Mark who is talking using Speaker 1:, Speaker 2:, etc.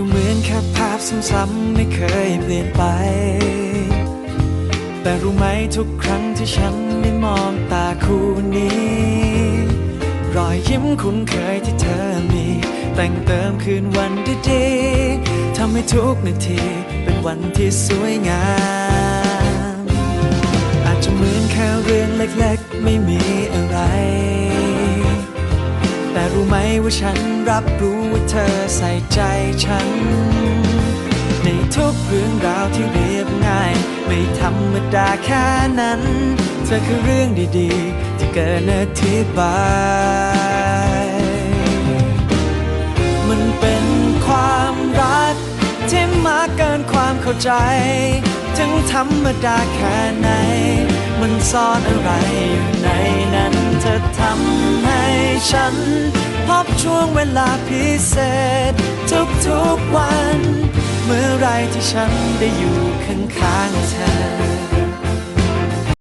Speaker 1: ดูเหมือนแค่ภาพซ้ำๆไม่เคยเปลี่ยนไป แต่รู้ไหมทุกครั้งที่ฉันได้มองตาคู่นี้ รอยยิ้มคุ้นเคยที่เธอมี แต่งเติมคืนวันดีๆทำให้ทุกนาทีเป็นวันที่สวยงาม อาจจะเหมือนแค่เรื่องเล็กๆ ไม่มีอะไรแต่รู้ไหมว่าฉันรับรู้ว่าเธอใส่ใจฉันใน ทุกเรื่องราวที่เรียบง่าย ไม่ธรรมดาแค่นั้น เธอคือเรื่องดีๆ ที่เกินอธิบาย มันเป็นความรักที่มากเกินความเข้าใจ ถึงธรรมดาแค่ไหน มันซ่อนอะไรอยู่ในนั้น เธอทำให้ฉัน พบช่วงเวลาพิเศษ ทุก ฉันได้อยู่ข้างๆเธอ